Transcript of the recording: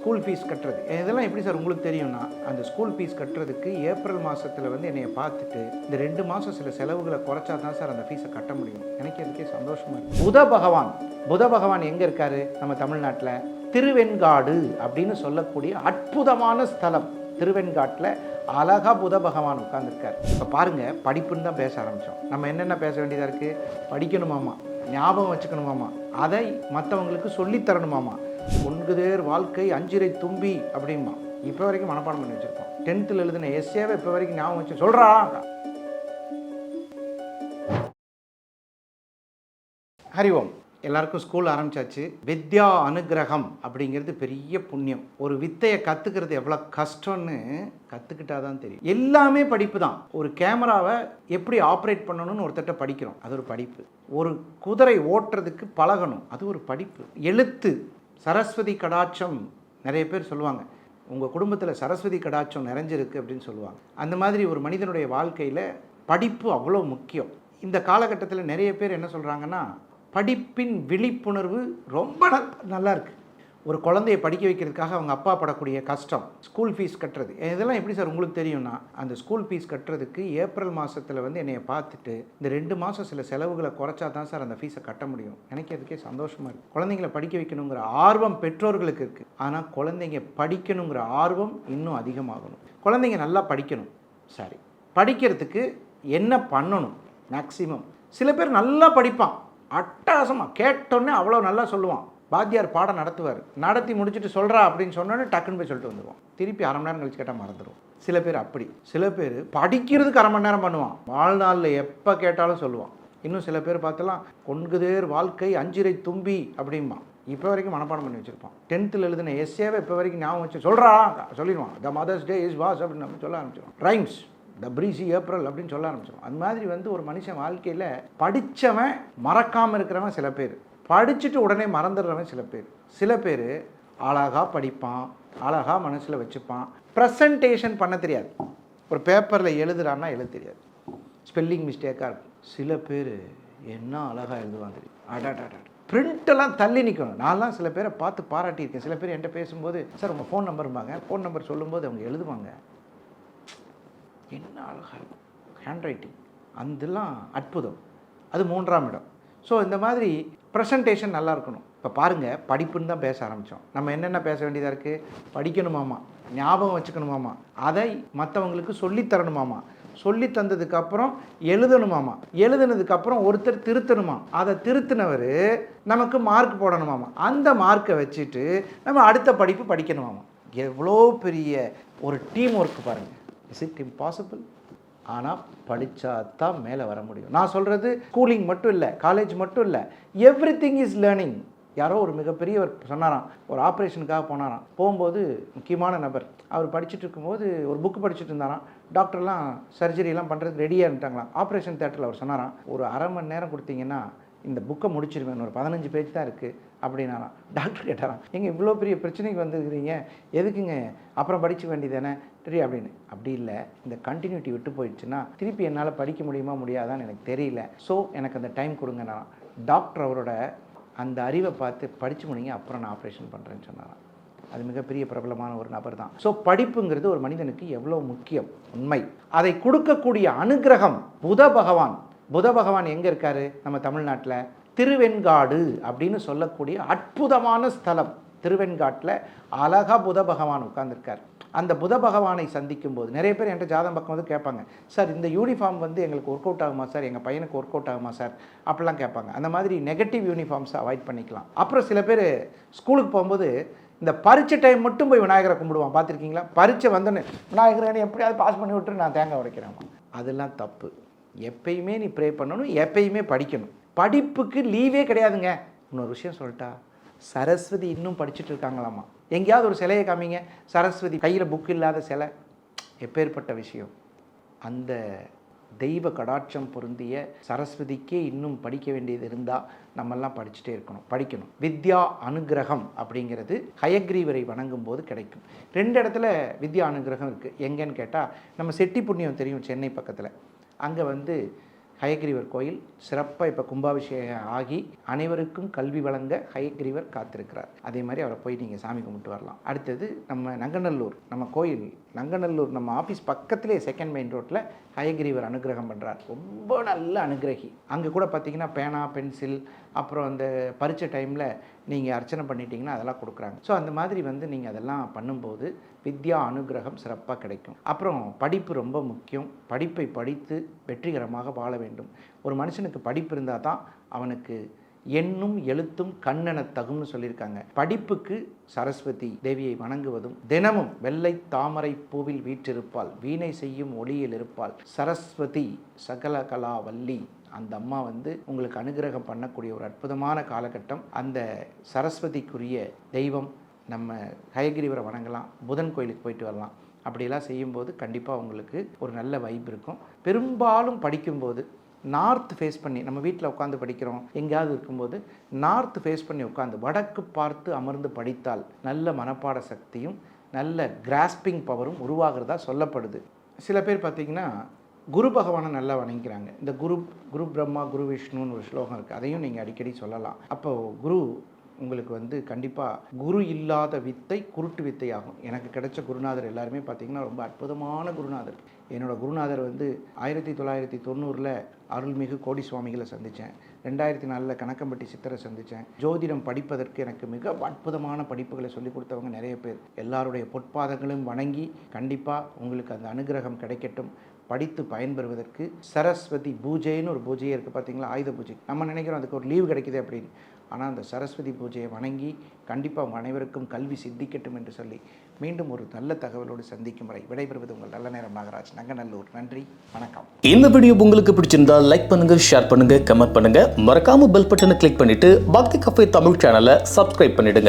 School fees கட்டுறது. இதெல்லாம் எப்படி சார் உங்களுக்கு தெரியும்னா அந்த ஸ்கூல் ஃபீஸ் கட்டுறதுக்கு ஏப்ரல் மாதத்தில் வந்து என்னையை பார்த்துட்டு இந்த ரெண்டு மாதம் சில செலவுகளை குறைச்சா தான் சார் அந்த ஃபீஸை கட்ட முடியும். எனக்கு அதுக்கே சந்தோஷமாக இருக்குது புத பகவான் புத பகவான் எங்கே இருக்கார்? நம்ம தமிழ்நாட்டில். திருவெண்காடு அப்படின்னு சொல்லக்கூடிய அற்புதமான ஸ்தலம். திருவெண்காட்டில் அழகாக புத பகவான் உட்காந்துருக்கார் இப்போ பாருங்கள் படிப்புன்னு தான் பேச ஆரம்பித்தோம் நம்ம என்னென்ன பேச வேண்டியதாக இருக்குது படிக்கணுமாம்மா. ஞாபகம் வச்சுக்கணுமாமா அதை மற்றவங்களுக்கு சொல்லித் தரணுமாமா ஒன்குதேர் வாழ்க்கை அஞ்சிரை தும்பி அப்படிமா இப்போ வரைக்கும் மனப்பாடம் பண்ணி வச்சுருக்கோம். டென்த்தில் எழுதின எஸ்ஏவை இப்போ வரைக்கும் ஞாபகம் வச்சு சொல்கிறா ஹரி ஓம். எல்லாருக்கும் ஸ்கூல் ஆரம்பிச்சாச்சு. வித்யா அனுகிரகம் அப்படிங்கிறது பெரிய புண்ணியம். ஒரு வித்தையை கற்றுக்கிறது எவ்வளோ கஷ்டம்னு கற்றுக்கிட்டா தான் தெரியும். எல்லாமே படிப்பு தான். ஒரு கேமராவை எப்படி ஆப்ரேட் பண்ணணும்னு ஒருத்தட்ட படிக்கிறோம். அது ஒரு படிப்பு. ஒரு குதிரை ஓட்டுறதுக்கு பழகணும். அது ஒரு படிப்பு. எழுத்து. சரஸ்வதி கடாட்சம் நிறைய பேர் சொல்லுவாங்க. உங்கள் குடும்பத்தில் சரஸ்வதி கடாட்சம் நிறைஞ்சிருக்கு அப்படின்னு சொல்லுவாங்க. அந்த மாதிரி ஒரு மனிதனுடைய வாழ்க்கையில் படிப்பு அவ்வளோ முக்கியம். இந்த காலகட்டத்தில் நிறைய பேர் என்ன சொல்கிறாங்கன்னா படிப்பின் விழிப்புணர்வு ரொம்ப நல்லா இருக்குது ஒரு குழந்தைய படிக்க வைக்கிறதுக்காக அவங்க அப்பா படக்கூடிய கஷ்டம் ஸ்கூல் ஃபீஸ் கட்டுறது. இதெல்லாம் எப்படி சார் உங்களுக்கு தெரியும்னா அந்த ஸ்கூல் ஃபீஸ் கட்டுறதுக்கு ஏப்ரல் மாதத்தில் வந்து என்னையை பார்த்துட்டு இந்த ரெண்டு மாதம் சில செலவுகளை குறைச்சா தான் சார் அந்த ஃபீஸை கட்ட முடியும். எனக்கு அதுக்கே சந்தோஷமாக இருக்குது குழந்தைங்களை படிக்க வைக்கணுங்கிற ஆர்வம் பெற்றோர்களுக்கு இருக்குது ஆனால் குழந்தைங்க படிக்கணுங்கிற ஆர்வம் இன்னும் அதிகமாகணும். குழந்தைங்க நல்லா படிக்கணும். சரி. படிக்கிறதுக்கு என்ன பண்ணணும்? மேக்ஸிமம் சில பேர் நல்லா படிப்பான். அட்டகாசமாக கேட்டோன்னே அவ்வளோ நல்லா சொல்லுவான். பாத்தியார் பாடம் நடத்துவார். நடத்தி முடிச்சுட்டு சொல்கிறா அப்படின்னு சொன்னோன்னே டக்குன்னு போய் சொல்லிட்டு வந்துடுவான் திருப்பி அரை மணி நேரம் கழிச்சு கேட்டால் மறந்துடும் சில பேர் அப்படி. சில பேர் படிக்கிறதுக்கு அரை மணி நேரம் பண்ணுவான். வாழ்நாளில் எப்போ கேட்டாலும் சொல்லுவான். இன்னும் சில பேர் பார்த்தலாம் கொன்குதேர் வாழ்க்கை அஞ்சிரை தும்பி அப்படிம்பா இப்போ வரைக்கும் மனப்பாடம் பண்ணி வச்சுருப்பான். டென்த்தில் எழுதின எஸ்ஏவை இப்போ வரைக்கும் ஞாபகம் வச்சு சொல்கிறா சொல்லிடுவான். The mother's day is was அப்படின்னு நம்ம சொல்ல ஆரம்பிச்சிடுவான் ரைம்ஸ் த ஏப்ரல் அப்படின்னு சொல்ல ஆரம்பிச்சிடும் அது மாதிரி வந்து ஒரு மனுஷன் வாழ்க்கையில் படித்தவன் மறக்காமல் இருக்கிறவன் சில பேர். படிச்சுட்டு உடனே மறந்துடுறவன் சில பேர். சில பேர் அழகாக படிப்பான் அழகாக மனசில் வச்சுப்பான். ப்ரெசன்டேஷன் பண்ண தெரியாது. ஒரு பேப்பரில் எழுதுறான்னா எழுத தெரியாது. ஸ்பெல்லிங் மிஸ்டேக்காக இருக்கும். சில பேர் என்ன அழகாக எழுதுவான் தெரியும்? அடாடாடா பிரிண்டெல்லாம் தள்ளி நிற்கணும் நான்லாம் சில பேரை பார்த்து பாராட்டியிருக்கேன். சில பேர் என்கிட்ட பேசும்போது சார் உங்கள் ஃபோன் நம்பரும்பாங்க ஃபோன் நம்பர் சொல்லும்போது அவங்க எழுதுவாங்க. என்ன அழகாக இருக்கும் ஹேண்ட் ரைட்டிங் அதெல்லாம் அற்புதம். அது மூன்றாம் இடம். ஸோ இந்த மாதிரி ப்ரெசன்டேஷன் நல்லா இருக்கணும். இப்போ பாருங்கள் படிப்புன்னு தான் பேச ஆரம்பித்தோம் நம்ம என்னென்ன பேச வேண்டியதாக இருக்குது படிக்கணுமாமா. ஞாபகம் வச்சுக்கணுமாமா. அதை மற்றவங்களுக்கு சொல்லித்தரணுமாமா. சொல்லி தந்ததுக்கப்புறம் எழுதணுமாமா. எழுதுனதுக்கப்புறம் ஒருத்தர் திருத்தணுமா. அதை திருத்தினவர் நமக்கு மார்க் போடணுமாமா. அந்த மார்க்கை வச்சுட்டு நம்ம அடுத்த படிப்பு படிக்கணுமாமா. எவ்வளோ பெரிய ஒரு டீம் ஒர்க் பாருங்கள் இஸ் இட் இம்பாசிபிள் ஆனால் படித்தா தான் மேலே வர முடியும். நான் சொல்கிறது ஸ்கூலிங் மட்டும் இல்லை காலேஜ் மட்டும் இல்லை. எவ்ரி திங் இஸ் லேர்னிங் யாரோ ஒரு மிகப்பெரியவர் சொன்னாராம் ஒரு ஆப்ரேஷனுக்காக போனாராம். போகும்போது முக்கியமான நபர் அவர் படிச்சுட்டு இருக்கும்போது ஒரு புக் படிச்சுட்டு இருந்தாராம். டாக்டர்லாம் சர்ஜரிலாம் பண்ணுறதுக்கு ரெடியாக இருந்துட்டாங்களாம். ஆப்ரேஷன் தேட்டரில் அவர் சொன்னாராம் ஒரு அரை மணி நேரம் கொடுத்தீங்கன்னா இந்த புக்கை முடிச்சிருவேன் ஒரு பதினஞ்சு பேஜ் தான் இருக்குது அப்படின்னாலாம். டாக்டர் கேட்டாராம் எங்கள் இவ்வளோ பெரிய பிரச்சனைக்கு வந்துருக்கிறீங்க எதுக்குங்க? அப்புறம் படிக்க வேண்டியதானே? சரி அப்படின்னு. அப்படி இல்லை. இந்த கண்டினியூட்டி விட்டு போயிடுச்சுன்னா திருப்பி என்னால் படிக்க முடியுமா முடியாதான்னு எனக்கு தெரியல. ஸோ எனக்கு அந்த டைம் கொடுங்கண்ணா டாக்டர் அவரோட அந்த அறிவை பார்த்து படித்து முடிங்க அப்புறம் நான் ஆப்ரேஷன் பண்ணுறேன்னு சொன்னாராம். அது மிகப்பெரிய பிரபலமான ஒரு நபர் தான். ஸோ படிப்புங்கிறது ஒரு மனிதனுக்கு எவ்வளோ முக்கியம்? உண்மை. அதை கொடுக்கக்கூடிய அனுகிரகம் புத பகவான் புத பகவான் எங்கே இருக்காரு? நம்ம தமிழ்நாட்டில். திருவெண்காடு அப்படின்னு சொல்லக்கூடிய அற்புதமான ஸ்தலம். திருவெண்காட்டில் அழகா புத பகவான் உட்கார்ந்துருக்கார். அந்த புத பகவானை சந்திக்கும் போது நிறைய பேர் என்கிட்ட ஜாதம் பக்கம் வந்து கேட்பாங்க சார் இந்த யூனிஃபார்ம் வந்து எங்களுக்கு ஒர்க் அவுட் ஆகுமா சார்? எங்கள் பையனுக்கு ஒர்க் அவுட் ஆகுமா சார்? அப்படிலாம் கேட்பாங்க. அந்த மாதிரி நெகட்டிவ் யூனிஃபார்ம்ஸை அவாய்ட் பண்ணிக்கலாம். அப்புறம் சில பேர் ஸ்கூலுக்கு போகும்போது இந்த பரீட்சை டைம் மட்டும் போய் விநாயகரை கும்பிடுவான். பார்த்துருக்கீங்களா? பரீட்சை வந்தோன்னே விநாயகரை எப்படியாவது பாஸ் பண்ணி விட்டு நான் தேங்காய் உடைக்கிறேன். அதெல்லாம் தப்பு. எப்பயுமே நீ ப்ரே பண்ணணும் எப்பயுமே படிக்கணும். படிப்புக்கு லீவே கிடையாதுங்க. இன்னொரு விஷயம் சொல்லிட்டா சரஸ்வதி இன்னும் படிச்சுட்டு இருக்காங்களாமா? எங்கேயாவது ஒரு சிலையை காமிங்க. சரஸ்வதி கையில் புக் இல்லாத சிலை. எப்பேற்பட்ட விஷயம். அந்த தெய்வ கடாட்சம் பொருந்திய சரஸ்வதிக்கே இன்னும் படிக்க வேண்டியது இருந்தால் நம்மெல்லாம் படிச்சுட்டே இருக்கணும். படிக்கணும். வித்யா அனுகிரகம் அப்படிங்கிறது ஹயக்ரீவரை வணங்கும் போது கிடைக்கும். ரெண்டு இடத்துல வித்யா அனுகிரகம் இருக்குது எங்கேன்னு கேட்டால் நம்ம செட்டி புண்ணியம் தெரியும் சென்னை பக்கத்தில். அங்கே வந்து ஹயக்ரீவர் கோயில் சிறப்பாக இப்போ கும்பாபிஷேகம் ஆகி அனைவருக்கும் கல்வி வழங்க ஹயக்ரீவர் காத்திருக்கிறார். அதே மாதிரி அவரை போய் நீங்கள் சாமி கும்பிட்டு வரலாம். அடுத்தது நம்ம நங்கநல்லூர் நம்ம கோயில் நங்கநல்லூர் நம்ம ஆஃபீஸ் பக்கத்திலே செகண்ட் மெயின் ரோட்டில் ஹயக்ரீவர் அனுகிரகம் பண்ணுறார் ரொம்ப நல்ல அனுகிரகி. அங்கே கூட பார்த்தீங்கன்னா பேனா பென்சில் அப்புறம் அந்த பரீட்சை டைமில் நீங்கள் அர்ச்சனை பண்ணிட்டீங்கன்னா அதெல்லாம் கொடுக்குறாங்க. ஸோ அந்த மாதிரி வந்து நீங்கள் அதெல்லாம் பண்ணும்போது வித்யா அனுகிரகம் சிறப்பாக கிடைக்கும். அப்புறம் படிப்பு ரொம்ப முக்கியம். படிப்பை படித்து வெற்றிகரமாக வாழ வேண்டும். ஒரு மனுஷனுக்கு படிப்பு இருந்தால் தான் அவனுக்கு எண்ணும் எழுத்தும் கண்ணென தகும்னு சொல்லியிருக்காங்க. படிப்புக்கு சரஸ்வதி தேவியை வணங்குவதும் தினமும் வெள்ளை தாமரை பூவில் வீற்றிருப்பாள் வீணை செய்யும் ஒளியில் இருப்பாள் சரஸ்வதி சகல கலாவல்லி அந்த அம்மா வந்து உங்களுக்கு அனுகிரகம் பண்ணக்கூடிய ஒரு அற்புதமான காலகட்டம். அந்த சரஸ்வதிக்குரிய தெய்வம் நம்ம ஹயகிரிவரை வணங்கலாம். புதன் கோயிலுக்கு போயிட்டு வரலாம். அப்படியெல்லாம் செய்யும்போது கண்டிப்பாக உங்களுக்கு ஒரு நல்ல வைப் இருக்கும். பெரும்பாலும் படிக்கும்போது நார்த் ஃபேஸ் பண்ணி நம்ம வீட்டில் உட்காந்து படிக்கிறோம். எங்கேயாவது இருக்கும்போது நார்த் ஃபேஸ் பண்ணி உட்காந்து வடக்கு பார்த்து அமர்ந்து படித்தால் நல்ல மனப்பாட சக்தியும் நல்ல கிராஸ்பிங் பவரும் உருவாகிறதா சொல்லப்படுது. சில பேர் பார்த்திங்கன்னா குரு பகவானை நல்லா வணங்கிக்கிறாங்க. இந்த குரு குரு பிரம்மா குரு விஷ்ணுன்னு ஒரு ஸ்லோகம் இருக்குது அதையும் நீங்கள் அடிக்கடி சொல்லலாம். அப்போ குரு உங்களுக்கு வந்து கண்டிப்பாக குரு இல்லாத வித்தை குருட்டு வித்தை ஆகும் எனக்கு கிடைச்ச குருநாதர் எல்லாருமே பார்த்தீங்கன்னா ரொம்ப அற்புதமான குருநாதர். என்னோடய குருநாதர் வந்து ஆயிரத்தி தொள்ளாயிரத்தி தொண்ணூறில் அருள்மிகு கோடி சுவாமிகளை சந்தித்தேன் ரெண்டாயிரத்தி நாலில் கணக்கம்பட்டி சித்தரை சந்தித்தேன் ஜோதிடம் படிப்பதற்கு எனக்கு மிக அற்புதமான படிப்புகளை சொல்லிக் கொடுத்தவங்க நிறைய பேர். எல்லாருடைய பொற்பாதங்களும் வணங்கி கண்டிப்பாக உங்களுக்கு அந்த அனுகிரகம் கிடைக்கட்டும். படித்து பயன்பெறுவதற்கு சரஸ்வதி பூஜைன்னு ஒரு பூஜையே இருக்குது பார்த்தீங்களா ஆயுத பூஜை. நம்ம நினைக்கிறோம் அதுக்கு ஒரு லீவு கிடைக்குது அப்படின்னு. ஆனால் அந்த சரஸ்வதி பூஜையை வணங்கி கண்டிப்பாக அனைவருக்கும் கல்வி சித்திக்கட்டும் என்று சொல்லி மீண்டும் ஒரு நல்ல தகவலோடு சந்திக்கும் வரை விடைபெறுவது உங்கள் நல்ல நேரம் நாகராஜ். நங்கநல்லூர். நன்றி. வணக்கம். இந்த வீடியோ உங்களுக்கு பிடிச்சிருந்தால் லைக் பண்ணுங்க ஷேர் பண்ணுங்க கமெண்ட் பண்ணுங்க. மறக்காம பெல் பட்டனை கிளிக் பண்ணிட்டு பக்தி கஃபே தமிழ் சேனலை சப்ஸ்கிரைப் பண்ணிடுங்க.